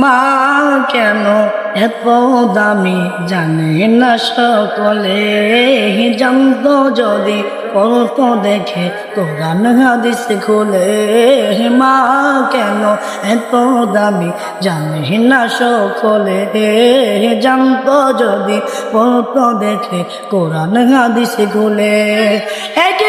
মা কেন এত দামি জানে না সকলে? জানতো যদি কত দেখে কোরআন হাদিস খুলে। মা কেন এত দামি জানে না সকলে? জানতো যদি কত দেখে কোরআন হাদিস খুলে। একটি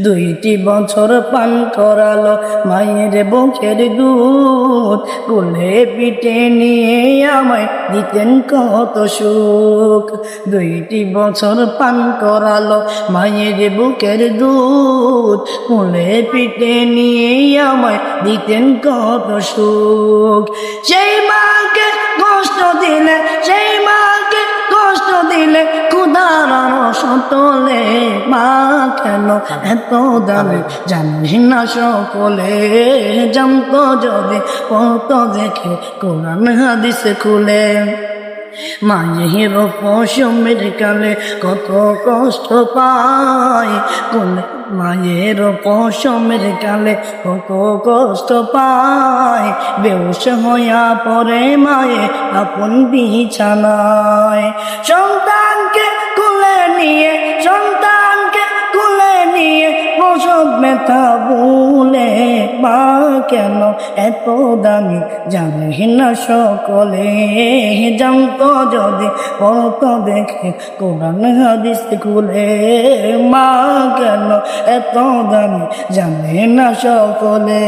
দুইটি বছর পান করালো মায়ের বুকের দুধ। কোলে পিঠে নিয়ে আমায় দিতেন কত সুখ। দুইটি বছর পান করালো মায়ের বুকের দুধ। কোলে পিঠে নিয়ে আমায় দিতেন কত সুখ। সেই মাকে কষ্ট দিলে, সেই মাকে কষ্ট দিলে কুদার সতলে মা কেন এত দামি? জানি না সকলে, জানতো যদি, কত দেখে কোরআন হাদিস খুলে। মায়ের পশমের কালে কত কষ্ট পায়। কোলে মায়ের পশমের কালে কত কষ্ট পায়। বেউস হইয়া পরে মায়ে আপন বিছানায়। সন্তানকে ব্যথা বলে বা কেন? এত দামি জানে না সকলে। জানত যদি বলত দেখে কোরআন হাদিস খুলে। মা কেন এত দামি জানে না সকলে?